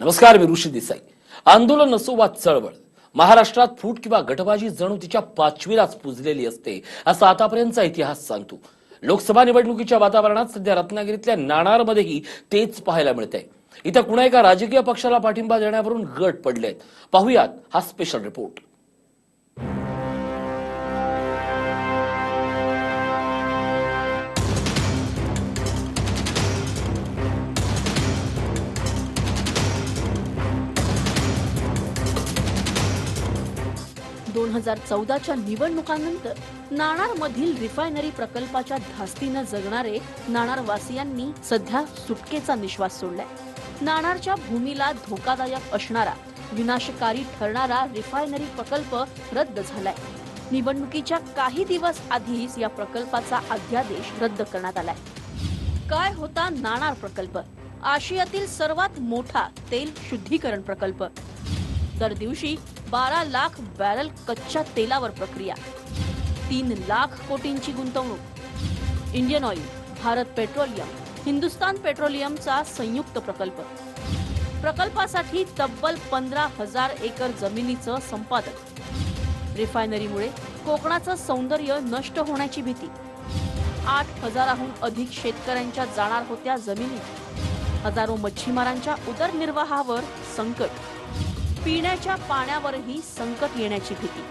नमस्कार मी ऋषी देसाई. आंदोलन असो वा चळवळ महाराष्ट्रात फूट किंवा गटबाजी जणू तिच्या पाचवीलाच पुजलेली असते असा आतापर्यंतचा इतिहास सांगतो. लोकसभा निवडणुकीच्या वातावरणात सध्या रत्नागिरीतल्या नाणारमध्येही तेच पाहायला मिळतंय. इथं कुणा एका राजकीय पक्षाला पाठिंबा देण्यावरून गट पडलेत. पाहुयात हा स्पेशल रिपोर्ट दोन हजार चौदाच्या निवडणुकांनंतर नाणारमधील रिफायनरी प्रकल्पाच्या धास्तीनं जगणारे नाणारवासियांनी सध्या सुटकेचा निश्वास सोडलाय. नाणारच्या भूमीला धोकादायक असणारा विनाशकारी ठरणारा रिफायनरी प्रकल्प रद्द झालाय. निवडणुकीच्या काही दिवस आधीच या प्रकल्पाचा अध्यादेश रद्द करण्यात आलाय. काय होता नाणार प्रकल्प? आशियातील सर्वात मोठा तेल शुद्धीकरण प्रकल्प. दर दिवशी बारा लाख बॅरल कच्च्या तेलावर प्रक्रिया. तीन लाख कोटींची गुंतवणूक. Indian oil Bharat petroleum Hindustan पेट्रोलियमचा संयुक्त प्रकल्प. प्रकल्पासाठी तब्बल पंधरा हजार एकर जमिनीचं संपादन. रिफायनरीमुळे कोकणाचं सौंदर्य नष्ट होण्याची भीती. आठ हजाराहून अधिक शेतकऱ्यांच्या जाणार होत्या जमिनी. हजारो मच्छीमारांच्या उदरनिर्वाहावर संकट. पिण्याच्या पाण्यावरही संकट येण्याची भीती.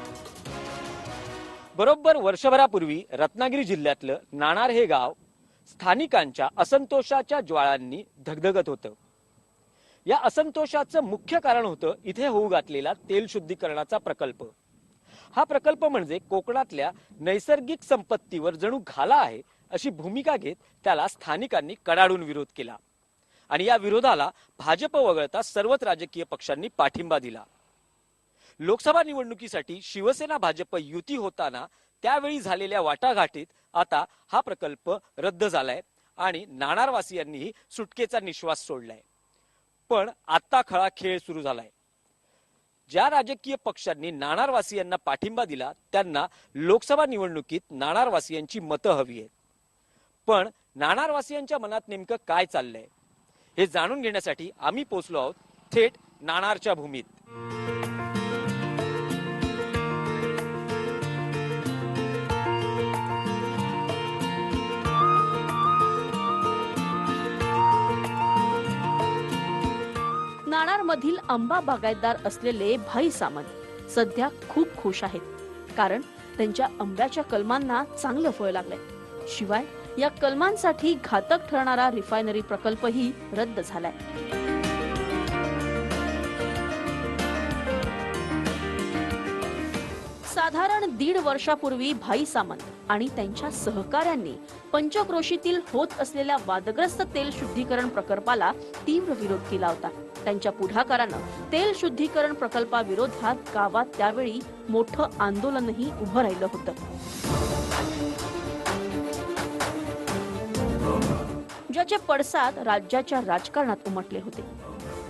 बरोबर वर्षभरापूर्वी रत्नागिरी जिल्ह्यातलं नाणार हे गाव स्थानिकांच्या असंतोषाच्या ज्वाळांनी धगधगत होतं. या असंतोषाचं मुख्य कारण होतं इथे होऊ घातलेला तेल शुद्धीकरणाचा प्रकल्प. हा प्रकल्प म्हणजे कोकणातल्या नैसर्गिक संपत्तीवर जणू घाला आहे अशी भूमिका घेत त्याला स्थानिकांनी कडाडून विरोध केला. आणि या विरोधाला भाजप वगळता सर्वच राजकीय पक्षांनी पाठिंबा दिला. लोकसभा निवडणुकीसाठी शिवसेना भाजप युती होताना त्यावेळी झालेल्या वाटाघाटीत आता हा प्रकल्प रद्द झालाय आणि नाणारवासियांनीही सुटकेचा निश्वास सोडलाय. पण आता खळा खेळ सुरू झालाय. ज्या राजकीय पक्षांनी नाणारवासियांना पाठिंबा दिला त्यांना लोकसभा निवडणुकीत नाणारवासियांची मतं हवी आहेत. पण नाणारवासियांच्या मनात नेमकं काय चाललंय? हे जाणून घेण्यासाठी आम्ही पोहोचलो आहोत थेट नाणारच्या भूमीत. नाणार मधील आंबा बागायतदार असलेले भाई सामंत सध्या खूप खुश आहेत कारण त्यांच्या आंब्याच्या कलमांना चांगलं फळ लागलंय. शिवाय या कलमांसाठी घातक ठरणारा रिफायनरी प्रकल्पही रद्द झालाय. साधारण दीड वर्षापूर्वी भाई सामंत आणि त्यांच्या सहकाऱ्यांनी पंचक्रोशीतील होत असलेल्या वादग्रस्त तेल शुद्धीकरण प्रकल्पाला तीव्र विरोध केला होता. त्यांच्या पुढाकारानं तेल शुद्धीकरण प्रकल्पाविरोधात गावात त्यावेळी मोठं आंदोलनही उभं राहिलं होतं. राज्याचे पडसाद राज्याच्या राजकारणात उमटले होते.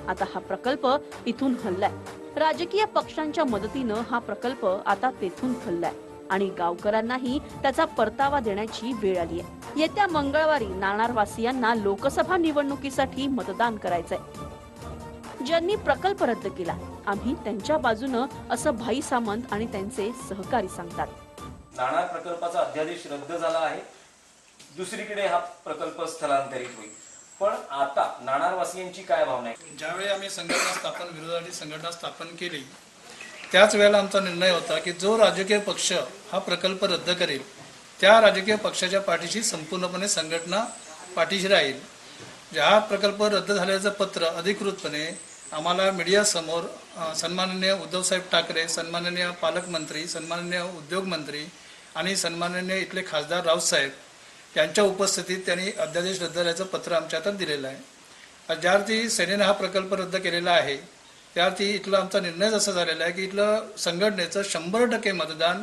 आता हा प्रकल्प इथून हल्लाय. राजकीय पक्षांच्या मदतीनं हा प्रकल्प आता तेथून हल्लाय. आणि गावकऱ्यांनाही त्याचा परतावा देण्याची वेळ आली आहे येत्या मंगळवारी नाणारवासियांना लोकसभा निवडणुकीसाठी मतदान करायचंय. ज्यांनी प्रकल्प रद्द केला आम्ही त्यांच्या बाजूनं असं भाई सामंत आणि त्यांचे सहकारी सांगतात. नाणार प्रकल्पाचा अध्यादेश रद्द झाला आहे. दुसरीकडे हा प्रकल्प स्थलांतरित होईल. पण आता नाणारवासियांची काय भावना आहे? ज्यावेळी आम्ही संघटना स्थापन विरोधाची संघटना स्थापन केली त्याच वेळेला आमचा निर्णय होता की जो राजकीय पक्ष हा प्रकल्प रद्द करेल त्या राजकीय पक्षाच्या पाठीशी संपूर्णपणे संघटना पाठीशी राहील. ज्या हा प्रकल्प रद्द झाल्याचं पत्र अधिकृतपणे आम्हाला मीडियासमोर सन्माननीय उद्धवसाहेब ठाकरे सन्माननीय पालकमंत्री सन्माननीय उद्योगमंत्री आणि सन्माननीय इथले खासदार रावसाहेब यांच्या उपस्थितीत त्यांनी अध्यादेश रद्द झाल्याचं पत्र आमच्या हातात दिलेलं आहे. ज्यावरती सेनेनं हा प्रकल्प रद्द केलेला आहे त्यावरती इथला आमचा निर्णय असा झालेला आहे की इथलं संघटनेचं शंभर टक्के मतदान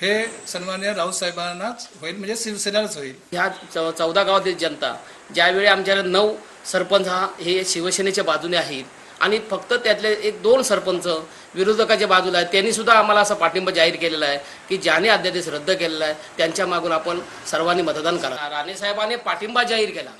हे सन्मान्य राऊतसाहेबांनाच होईल म्हणजे शिवसेनाच होईल. ह्या चौ चौदा गावातील जनता ज्यावेळी आमच्याकडे नऊ सरपंच हा हे शिवसेनेच्या बाजूने आहेत आणि फक्त त्यातले एक दोन सरपंच विरोधकाच्या बाजूला आहेत. त्यांनी सुद्धा आम्हाला असा पाठिंबा जाहीर केलेला आहे की ज्याने अध्यादेश रद्द केलेला आहे त्यांच्या मागून आपण सर्वांनी मतदान करा. राणे साहेबांनी पाठिंबा जाहीर केला.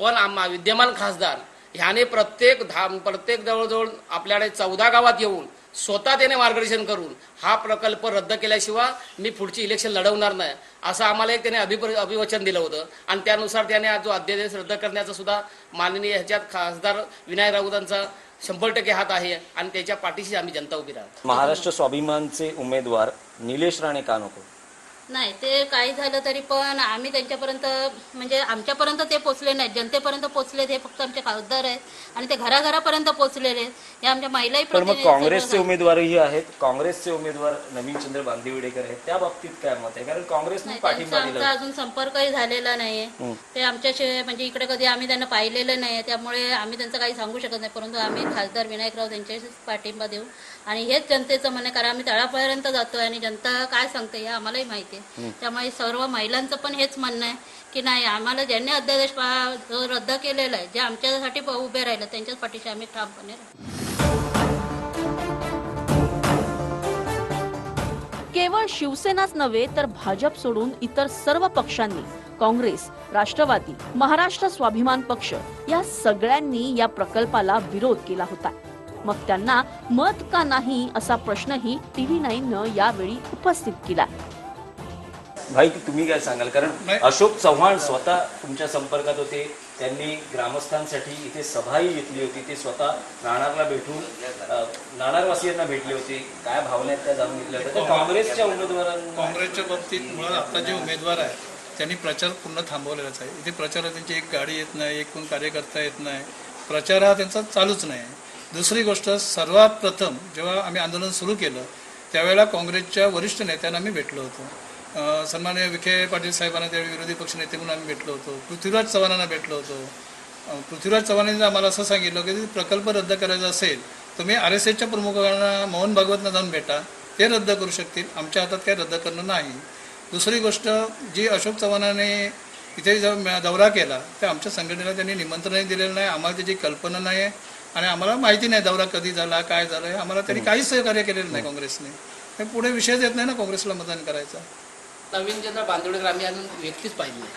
पण आम्हा विद्यमान खासदार ह्याने प्रत्येक धाम प्रत्येक जवळजवळ आपल्याकडे चौदा गावात येऊन स्वतः त्याने मार्गदर्शन करून हा प्रकल्प रद्द केल्याशिवाय मी पुढची इलेक्शन लढवणार नाही. असं आम्हाला एक त्याने अभिप्र अभिवचन दिलं होतं. आणि त्यानुसार त्याने आज जो अध्यादेश रद्द करण्याचा सुद्धा माननीय ह्याच्यात खासदार विनायक राऊतांचा शंभर टक्के हात आहे आणि त्याच्या पाठीशी आम्ही जनता उभी राहतो. महाराष्ट्र स्वाभिमानचे उमेदवार निलेश राणे का नको? नाही ते काही झालं तरी पण आम्ही त्यांच्यापर्यंत म्हणजे आमच्यापर्यंत ते पोचले नाहीत. जनतेपर्यंत पोचले ते फक्त आमचे खासदार आहेत आणि ते घराघरापर्यंत पोचलेले आहेत. हे आमच्या महिलाही पण मग प्रतिनिधी काँग्रेसचे सगळं उमेदवारही आहेत काँग्रेसचे उमेदवार नवीनचंद्र बांदिवडेकर आहेत त्या बाबतीत काय मत आहे? कारण काँग्रेसने नाही, त्यांचा पाठिंबा आमचा दिला. अजून संपर्कही झालेला नाहीये. ते आमच्याशी म्हणजे इकडे कधी आम्ही त्यांना पाहिलेलं नाहीये त्यामुळे आम्ही त्यांचं काही सांगू शकत नाही. परंतु आम्ही खासदार विनायकराव त्यांच्याशीच पाठिंबा देऊ. आणि हेच जनतेचं म्हणणं आहे, कारण आम्ही तळापर्यंत जातोय आणि जनता काय सांगते हे आम्हालाही माहिती होते त्यामुळे सर्व महिलांचं पण हेच म्हणणं आहे की नाही आम्हाला ज्यांनी अध्यादेश जो रद्द केलेला आहे जे आमच्यासाठी उभे राहिले त्यांच्याच पाठीशी आम्ही ठामपणे केवळ शिवसेनाच नव्हे तर भाजप सोडून इतर सर्व पक्षांनी काँग्रेस राष्ट्रवादी महाराष्ट्र स्वाभिमान पक्ष या सगळ्यांनी या प्रकल्पाला विरोध केला होता. मग त्यांना मत का नाही असा प्रश्नही टीव्ही नाईननं यावेळी उपस्थित केला. भाई तुम्ही काय सांगाल? कारण. अशोक चव्हाण स्वतः तुमच्या संपर्कात होते. त्यांनी ग्रामस्थांसाठी इथे सभाही घेतली होती. ते स्वतः नाणारला भेटून नाणारवासियांना भेटले होते. काय भावना आहेत त्या जाणून घेतल्या होत्या? काँग्रेसच्या उमेदवारांना काँग्रेसच्या बाबतीत मुळात आता जे उमेदवार आहेत त्यांनी प्रचार पूर्ण थांबवलेलाच आहे. इथे प्रचारात त्यांची एक गाडी येत नाही एक कोण कार्यकर्ता येत नाही. प्रचार हा त्यांचा चालूच नाही. दुसरी गोष्ट सर्वात प्रथम जेव्हा आम्ही आंदोलन सुरू केलं त्यावेळेला काँग्रेसच्या वरिष्ठ नेत्यांना आम्ही भेटलो होतो. अं, सन्माननीय विखे पाटील साहेबांना त्यावेळी विरोधी पक्ष नेते म्हणून आम्ही भेटलो होतो. पृथ्वीराज चव्हाणांना भेटलो होतो. पृथ्वीराज चव्हाणांनी आम्हाला असं सांगितलं की प्रकल्प रद्द करायचा असेल तुम्ही आर एस एसच्या प्रमुखांना मोहन भागवतना जाऊन भेटा. ते रद्द करू शकतील. आमच्या हातात काही रद्द करणं नाही. दुसरी गोष्ट जी अशोक चव्हाणाने इथे दौरा केला त्या आमच्या संघटनेला त्यांनी निमंत्रणही दिलेलं नाही. आम्हाला त्याची कल्पना नाही आहे. आणि आम्हाला माहिती नाही दौरा कधी झाला काय झालं. हे आम्हाला त्यांनी काहीच सहकार्य केलेलं नाही काँग्रेसने. हे पुढे विषयच येत नाही ना काँग्रेसला मतदान करायचा. नवीन चंद्र बांदोडेकर आम्ही अजून व्यक्तीच पाहिली नाही.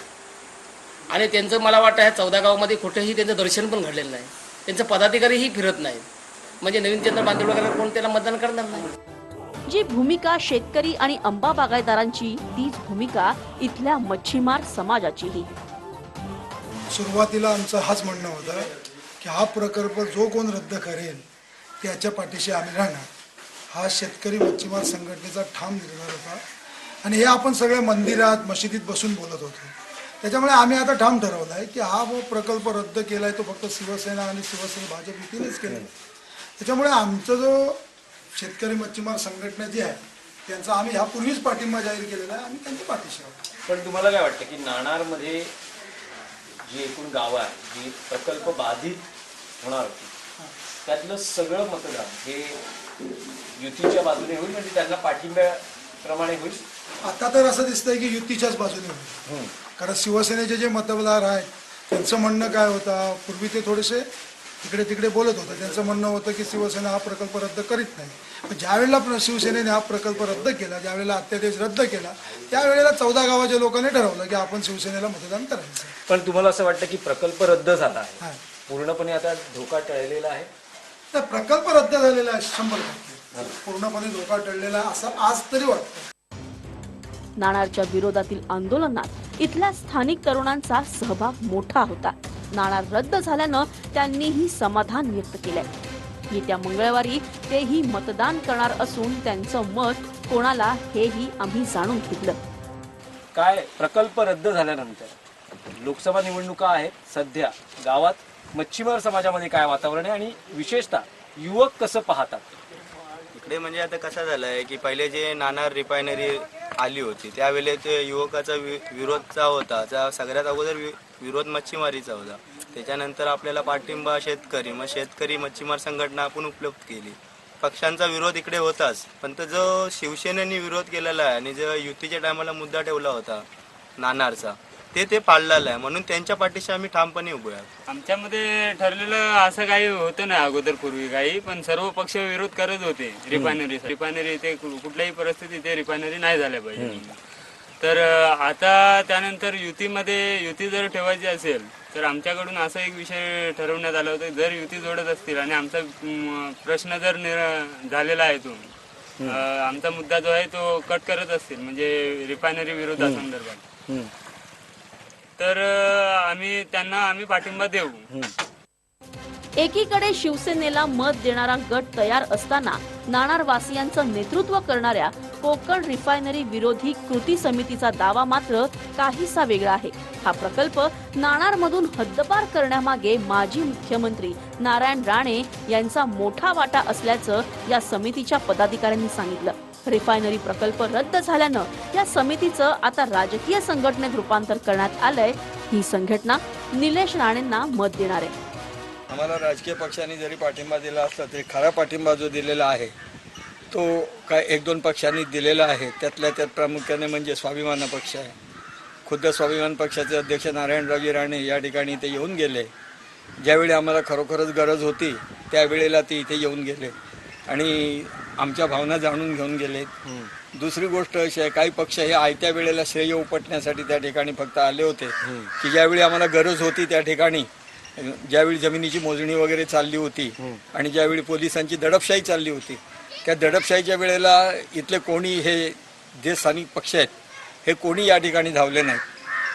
आणि त्यांचं मला वाटतं ह्या चौदा गावामध्ये कुठेही त्यांचं दर्शन पण घडलेलं नाही. त्यांचं पदाधिकारीही फिरत नाहीत. म्हणजे नवीन चंद्र बांदोडेकर कोण त्याला मतदान करणार नाही? जी भूमिका शेतकरी आणि आंबा बागायतदारांची तीच भूमिका इथल्या मच्छीमार समाजाचीही. सुरुवातीला आमचं हाच म्हणणं होतं की हा प्रकल्प जो कोण रद्द करेल त्याच्या पाठीशी आम्ही राहणार. हा शेतकरी मच्छीमार संघटनेचा ठाम निर्धार होता. आणि हे आपण सगळे मंदिरात मशिदीत बसून बोलत होतो. त्याच्यामुळे आम्ही आता ठाम ठरवलं आहे की हा जो प्रकल्प रद्द केला आहे तो फक्त शिवसेना आणि शिवसेना भाजप युतीनेच केला त्याच्यामुळे आमचा जो शेतकरी मच्छीमार संघटना जी आहे त्यांचा आम्ही ह्यापूर्वीच पाठिंबा जाहीर केलेला आहे आम्ही त्यांच्या पाठीशी आहोत. पण तुम्हाला काय वाटतं की नाणारमध्ये जी एकूण गावं आहेत जी प्रकल्प बाधित होणार होती त्यातलं सगळं मतदान हे युतीच्या बाजूने होईल म्हणजे त्यांना पाठिंब्याप्रमाणे होईल? आता तर असं दिसतंय की युतीच्याच बाजूने होईल कारण शिवसेनेचे जे मतदार आहेत त्यांचं म्हणणं काय होतं? पूर्वी ते थोडेसे इकडे तिकडे बोलत होतं. त्यांचं म्हणणं होतं की शिवसेना हा प्रकल्प रद्द करीत नाही. पण ज्यावेळेला शिवसेनेने हा प्रकल्प रद्द केला ज्यावेळेला अत्यादेश रद्द केला त्यावेळेला चौदा गावाच्या लोकांनी ठरवलं की आपण शिवसेनेला मतदान करायचं. पण तुम्हाला असं वाटतं की प्रकल्प रद्द झाला आहे? हा. पूर्णपणे आता धोका टळलेला आहे? तर प्रकल्प रद्द झालेला आहे शंभर टक्के. पूर्णपणे धोका टळलेला आहे असं आज तरी वाटतं. नाणारच्या विरोधातील आंदोलनात इथल्या स्थानिक तरुणांचा सहभाग मोठा होता. नाणार रद्द झाल्यानं त्यांनीही समाधान व्यक्त केलंय. येत्या मंगळवारी तेही मतदान करणार असून त्यांचं मत कोणाला हेही आम्ही जाणून घेतलं. काय प्रकल्प रद्द झाल्यानंतर लोकसभा निवडणुका आहेत सध्या. गावात मच्छीमार समाजामध्ये काय वातावरण आहे आणि विशेषतः युवक कसं पाहतात? इकडे म्हणजे आता कसं झालं आहे की पहिले जे नाणार रिफायनरी आली होती त्यावेळे ते युवकाचा वि विरोधचा होता त्या सगळ्यात अगोदर वि विरोध मच्छीमारीचा होता. त्याच्यानंतर आपल्याला पाठिंबा शेतकरी मग शेतकरी मच्छीमार संघटना आपण उपलब्ध केली. पक्षांचा विरोध इकडे होताच पण तो जो शिवसेनेने विरोध केलेला आहे आणि जो युतीच्या टायमाला मुद्दा ठेवला होता नाणारचा ते ते पाळलेलं आहे. म्हणून त्यांच्या पाठीशी आम्ही ठामपणे उभे आहोत. आमच्यामध्ये ठरलेलं असं काही होतं नाही अगोदर पूर्वी काही पण सर्व पक्ष विरोध करत होते रिफायनरी. रिफायनरी ते कु- कुठल्याही परिस्थितीत ते रिफायनरी नाही झाल्या पाहिजे. तर अं, आता त्यानंतर युतीमध्ये युती जर ठेवायची असेल तर आमच्याकडून असा एक विषय ठरवण्यात आला होता जर युती जोडत असतील आणि आमचा म, प्रश्न जर निर झालेला आहे तो अं, आमचा मुद्दा जो आहे तो कट करत असतील म्हणजे रिफायनरी विरोधासंदर्भात. तर आम्ही त्यांना आम्ही पाठिंबा देऊ. एकीकडे शिवसेनेला मत देणारा गट तयार असताना नाणारवासियांचं नेतृत्व करणाऱ्या कोकण रिफायनरी विरोधी कृती समितीचा दावा मात्र काहीसा वेगळा आहे. हा प्रकल्प नाणारमधून हद्दपार करण्यामागे माजी मुख्यमंत्री नारायण राणे यांचा मोठा वाटा असल्याचं या समितीच्या पदाधिकाऱ्यांनी सांगितलं. रिफायनरी प्रकल्प रद्द झाल्यानं या समितीचं आता राजकीय संघटनेत रूपांतर करण्यात आलंय. ही संघटना निलेश राणेंना मत देणार आहे. आम्हाला राजकीय पक्षांनी जरी पाठिंबा दिला असला तरी खरा पाठिंबा जो दिलेला आहे तो काय एक दोन पक्षांनी दिलेला आहे त्यातल्या त्यात प्रामुख्याने म्हणजे स्वाभिमान पक्ष आहे. खुद्द स्वाभिमान पक्षाचे अध्यक्ष नारायणरावजी राणे या ठिकाणी इथे येऊन गेले. ज्यावेळी आम्हाला खरोखरच गरज होती त्यावेळेला ते इथे येऊन गेले. आणि आमच्या भावना जाणून घेऊन गेले दुसरी गोष्ट अशी आहे काही पक्ष हे आयत्या वेळेला श्रेय उपटण्यासाठी त्या ठिकाणी फक्त आले होते. की ज्यावेळी आम्हाला गरज होती त्या ठिकाणी ज्यावेळी जमिनीची मोजणी वगैरे चालली होती आणि ज्यावेळी पोलिसांची दडपशाही चालली होती त्या दडपशाहीच्या वेळेला इथले कोणी हे जे स्थानिक पक्ष आहेत हे कोणी या ठिकाणी धावले नाहीत.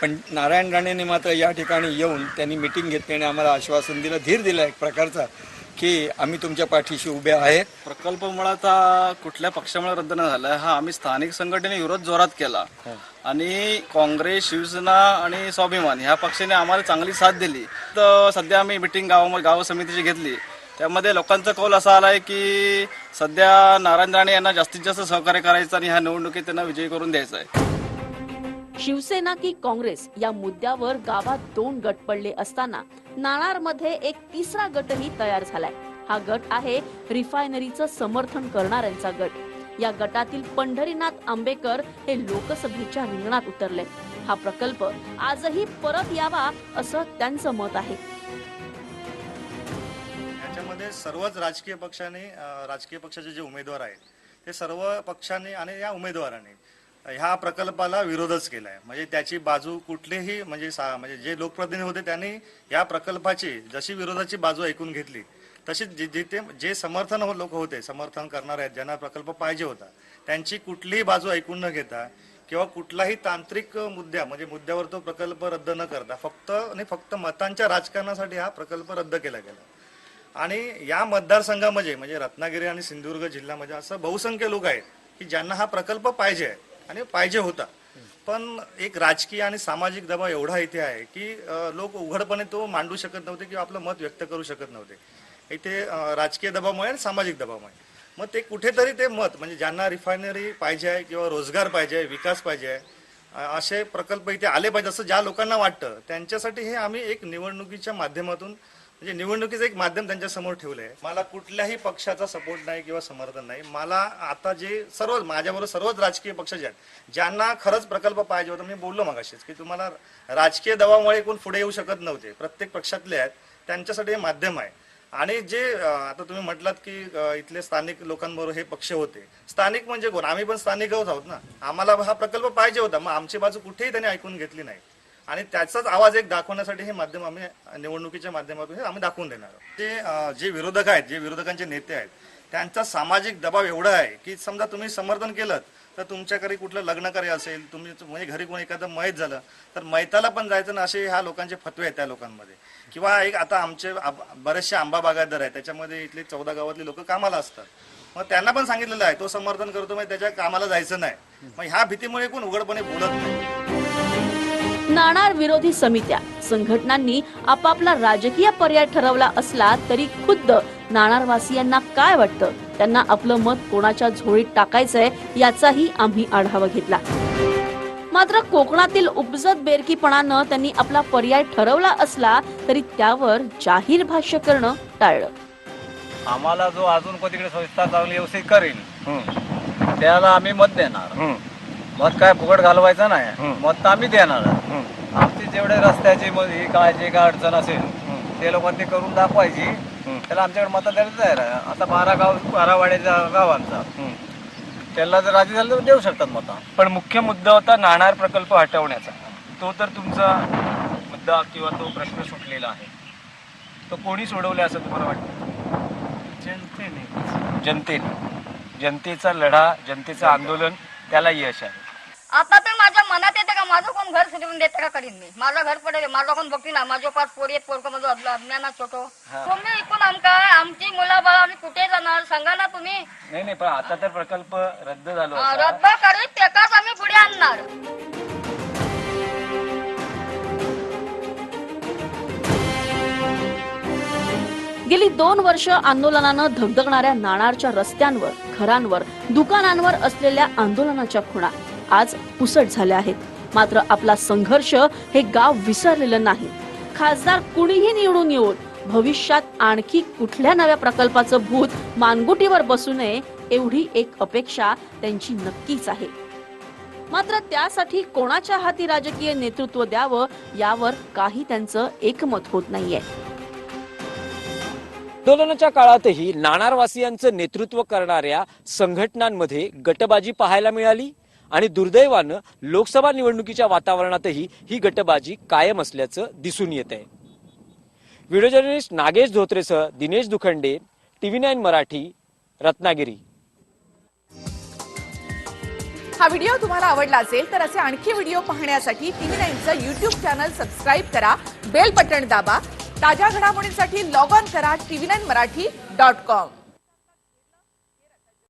पण नारायण राणेंनी मात्र या ठिकाणी येऊन त्यांनी मिटिंग घेतली आणि आम्हाला आश्वासन दिलं धीर दिला एक प्रकारचा. की आम्ही तुमच्या पाठीशी उभे आहेत. प्रकल्प मुळात कुठल्या पक्षामुळे रद्द न झाला हा आम्ही स्थानिक संघटनेने विरोध जोरात केला. आणि काँग्रेस शिवसेना आणि स्वाभिमान ह्या पक्षाने आम्हाला चांगली साथ दिली. तर सध्या आम्ही मिटिंग गावामध्ये गाव समितीची घेतली. त्यामध्ये लोकांचा कौल असा आलाय की सध्या नारायण राणे यांना जास्तीत जास्त सहकार्य करायचं आणि ह्या निवडणुकीत त्यांना विजयी करून द्यायचा आहे शिवसेना की काँग्रेस या मुद्द्यावर गावात दोन गट पडले असताना नाणारमध्ये एक तिसरा गटही तयार झालाय. हा गट आहे रिफायनरीचं समर्थन करणाऱ्यांचा गट. या गटातील पंढरीनाथ आंबेकर हे लोकसभेच्या रिंगणात उतरले. हा प्रकल्प आजही परत यावा असं त्यांचं मत आहे. याच्यामध्ये सर्वच राजकीय पक्षाने राजकीय पक्षाचे जे उमेदवार आहेत ते सर्व पक्षांनी आणि या उमेदवारांनी ह्या प्रकल्पाला विरोधच केलाय. म्हणजे त्याची बाजू कुठलीही म्हणजे सा- म्हणजे जे लोकप्रतिनिधी होते त्यांनी या प्रकल्पाची जशी विरोधाची बाजू ऐकून घेतली तशीच जे जिथे जे समर्थन हो- लोक होते समर्थन करणारे आहेत ज्यांना प्रकल्प पाहिजे होता त्यांची कुठलीही बाजू ऐकून न घेता किंवा कुठलाही तांत्रिक मुद्द्या म्हणजे मुद्द्यावर तो प्रकल्प रद्द न करता फक्त आणि फक्त मतांच्या राजकारणासाठी हा प्रकल्प रद्द केला गेला. आणि या मतदारसंघामध्ये म्हणजे रत्नागिरी आणि सिंधुदुर्ग जिल्ह्यामध्ये असं बहुसंख्य लोक आहेत की ज्यांना हा प्रकल्प पाहिजे आहे. आणि पाहिजे होता. पण एक राजकीय आणि सामाजिक दबाव एवढा इथे आहे की लोक उघडपणे तो मांडू शकत नव्हते किंवा आपलं मत व्यक्त करू शकत नव्हते. इथे राजकीय दबावामुळे आणि सामाजिक दबावामुळे. मग ते कुठेतरी ते मत म्हणजे ज्यांना रिफायनरी पाहिजे आहे किंवा रोजगार पाहिजे आहे विकास पाहिजे आहे असे प्रकल्प इथे आले पाहिजे असं ज्या लोकांना वाटतं त्यांच्यासाठी हे आम्ही एक निवडणुकीच्या माध्यमातून म्हणजे निवडणुकीचं एक माध्यम त्यांच्यासमोर ठेवलंय. मला कुठल्याही पक्षाचा सपोर्ट नाही किंवा समर्थन नाही. मला आता जे सर्व माझ्याबरोबर सर्वच राजकीय पक्ष जे आहेत ज्यांना खरंच प्रकल्प पाहिजे होता मी बोललो मगाशीच की तुम्हाला राजकीय दबावामुळे कोण पुढे येऊ शकत नव्हते. प्रत्येक पक्षातले आहेत त्यांच्यासाठी हे माध्यम आहे. आणि जे आता तुम्ही म्हटलात की इथले स्थानिक लोकांबरोबर हे पक्ष होते. स्थानिक म्हणजे कोण? आम्ही पण स्थानिक आहोत ना. आम्हाला हा प्रकल्प पाहिजे होता. मग आमची बाजू कुठेही त्यांनी ऐकून घेतली नाही. आणि त्याचाच आवाज एक दाखवण्यासाठी हे माध्यम आम्ही निवडणुकीच्या माध्यमातून हे आम्ही दाखवून देणार आहोत. ते जे विरोधक आहेत जे विरोधकांचे नेते आहेत त्यांचा सामाजिक दबाव एवढा आहे की समजा तुम्ही समर्थन केलं तर तुमच्या घरी कुठलं लग्न कार्य असेल तुम्ही म्हणजे घरी कोणी एखादं मैत झालं तर मैताला पण जायचं ना असे ह्या लोकांचे फतवे आहेत त्या लोकांमध्ये. किंवा एक आता आमचे बरेचसे आंबा बागायतदार आहेत त्याच्यामध्ये इथले चौदा गावातली लोक कामाला असतात. मग त्यांना पण सांगितलेलं आहे तो समर्थन करतो मग त्याच्या कामाला जायचं नाही. मग ह्या भीतीमुळे कोण उघडपणे बोलत नाही. नाणार विरोधी समित्या. संघटनांनी आपापला राजकीय पर्याय ठरवला असला तरी खुद्द नाणारवासियांना काय वाटतं? त्यांना आपलं मत कोणाच्या झोळीत टाकायचंय याचाही आम्ही आढावा घेतला. मात्र कोकणातील उपजत बेरकीपणानं त्यांनी आपला पर्याय ठरवला असला तरी त्यावर जाहीर भाष्य करणं टाळलं. आम्हाला जो अजून तिकडे संस्था चांगली व्यवस्थित करेल त्याला आम्ही मत देणार. मत काय फुकट घालवायचं नाही. मत तर आम्ही देणार. आमची जेवढे रस्त्याची मग ही काय जे काय अडचण असेल ते लोकांनी करून दाखवायची. त्याला आमच्याकडे मत द्यायला तयार आहे. आता बारा गाव बारा वाड्याच्या गावांचा. त्याला जर राजी झालं तर देऊ शकतात मतं. पण मुख्य मुद्दा होता नाणार प्रकल्प हटवण्याचा. तो तर तुमचा मुद्दा किंवा तो प्रश्न सुटलेला आहे. तो कोणी सोडवला असं तुम्हाला वाटतं? जनतेने जनतेने. जनतेचा लढा जनतेचं आंदोलन त्याला यश आहे. आता तर माझ्या मनात येते का माझं कोण घर सुटवून देते का करीन मी? माझं घर पडेल माझा कोण बघतील ना माझ्या पाच पोरी आहेत पोरक माझं अज्ञानात छोटो. तुम्ही ऐकून आमका आमची मुलं बाळा आम्ही कुठे जाणार? सांगा ना तुम्ही. नाही नाही पण आता तर प्रकल्प रद्द झालो. रद्द करीत त्याकाच आम्ही पुढे आणणार. गेली दोन वर्ष आंदोलनानं धगधगणाऱ्या नाणारच्या रस्त्यांवर घरांवर दुकानांवर असलेल्या आंदोलनाच्या खुणा आज पुसट झाल्या आहेत. मात्र आपला संघर्ष हे गाव विसरलेलं नाही. खासदार कुणीही निवडून येऊन भविष्यात आणखी कुठल्या नव्या प्रकल्पाचं भूत मानगुटीवर बसू नये एवढी एक अपेक्षा त्यांची नक्कीच आहे. मात्र त्यासाठी कोणाच्या हाती राजकीय नेतृत्व द्यावं यावर काही त्यांचं एकमत होत नाहीये. आंदोलनाच्या काळातही नाणारवासियांचं नेतृत्व करणाऱ्या संघटनांमध्ये गटबाजी पाहायला मिळाली. आणि दुर्दैवानं लोकसभा निवडणुकीच्या वातावरणातही ही गटबाजी कायम असल्याचं दिसून येत आहे व्हिडिओ जर्नलिस्ट नागेश धोत्रेसह दिनेश दुखंडे टीव्ही नाईन मराठी रत्नागिरी. हा व्हिडिओ तुम्हाला आवडला असेल तर असे आणखी व्हिडिओ पाहण्यासाठी टीव्ही नाईनचं युट्यूब चॅनल सबस्क्राईब करा बेल बटन दाबा ताज्या घडामोडींसाठी लॉग ऑन करा TV nine Marathi dot com.